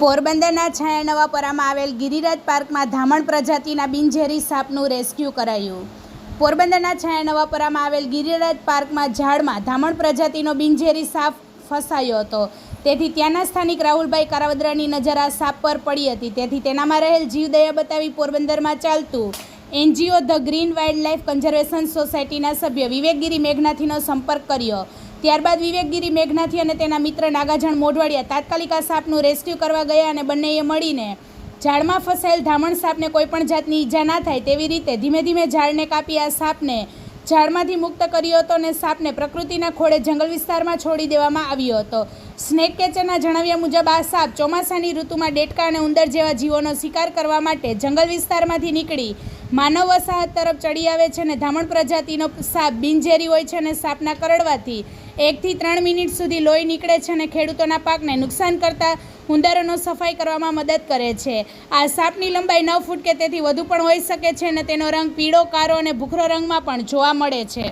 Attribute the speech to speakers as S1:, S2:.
S1: પોરબંદરના છાયા નવાપરામાં આવેલ ગિરિરાજ પાર્કમાં ધામણ પ્રજાતિના બિનઝેરી સાપનું રેસ્ક્યુ કરાયું. પોરબંદરના છાયા નવાપરામાં આવેલ ગિરિરાજ પાર્કમાં ઝાડમાં ધામણ પ્રજાતિનો બિનઝેરી સાપ ફસાયો હતો. તેથી ત્યાંના સ્થાનિક રાહુલભાઈ કારાવદરાની નજર આ સાપ પર પડી હતી. તેથી તેનામાં રહેલ જીવદયા બતાવી પોરબંદરમાં ચાલતું NGO the green wild life conservation સોસાયટીના સભ્ય વિવેકગીરી મેઘનાથીનો સંપર્ક કર્યો. ત્યારબાદ વિવેકગીરી મેઘનાથી અને તેના મિત્ર નાગાજણ મોઢવાડિયા તાત્કાલિક આ સાપનું રેસ્ક્યુ કરવા ગયા અને બંનેએ મળીને ઝાડમાં ફસાયેલ ધામણ સાપને કોઈપણ જાતની ઈજા ના થાય તેવી રીતે ધીમે ધીમે ઝાડને કાપી આ સાપને ઝાડમાંથી મુક્ત કર્યો હતો અને સાપને પ્રકૃતિના ખોળે જંગલ વિસ્તારમાં છોડી દેવામાં આવ્યો હતો. સ્નેક કેચરના જણાવ્યા મુજબ આ સાપ ચોમાસાની ઋતુમાં ડેટકા અને ઉંદર જેવા જીવોનો શિકાર કરવા માટે જંગલ વિસ્તારમાંથી નીકળી માનવ વસાહત તરફ ચડી આવે છે અને ધામણ પ્રજાતિનો સાપ બિનઝેરી હોય છે અને સાપના કરડવાથી એકથી ત્રણ મિનિટ સુધી લોહી નીકળે છે અને ખેડૂતોના પાકને નુકસાન કરતા ઉંદરોનો સફાઈ કરવામાં મદદ કરે છે. આ સાપની લંબાઈ નવ ફૂટ કે તેથી વધુ પણ હોઈ શકે છે અને તેનો રંગ પીળો કારો અને ભૂખરો રંગમાં પણ જોવા મળે છે.